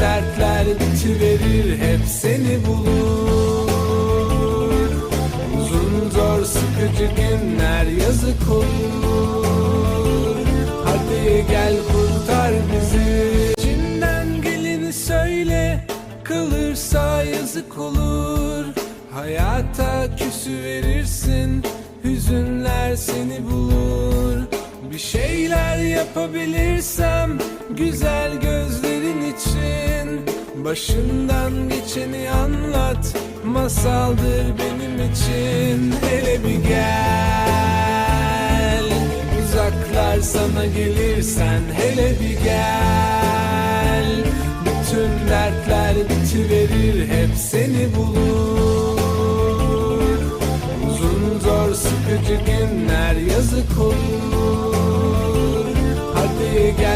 dertler bitiverir Hep seni bulur. Uzun zor sıkıcı günler yazık olur. Hadi gel kurtar bizi. İçinden geleni söyle Kalırsa yazık olur. Hayata küsü verirsin Hüzünler seni bulur. Bir şeyler yapabilirsem Güzel gözlerin için Başından geçeni anlat Masaldır benim için. Hele bir gel Uzaklar sana gelirsen Hele bir gel. Bütün dertler bitiverir Hep seni bulur. Uzun zor sıkıcı günler yazık olur. Hadi gel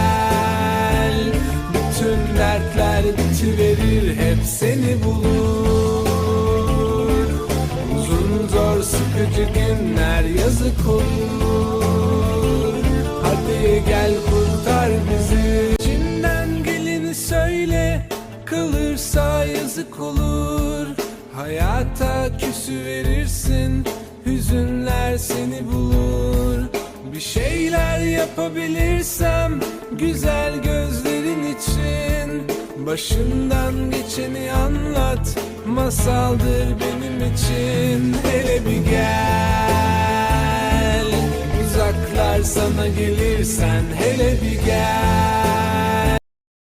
seni bulur. Uzun zor sıkıcı günler yazık olur. Hadi gel kurtar bizi. İçinden geleni söyle Kalırsa yazık olur. Hayata küsü verirsin Hüzünler seni bulur. Bir şeyler yapabilirsem Güzel için Başından geçeni anlat Masaldır benim için. Hele bir gel Uzaklar sana gelirsen Hele bir gel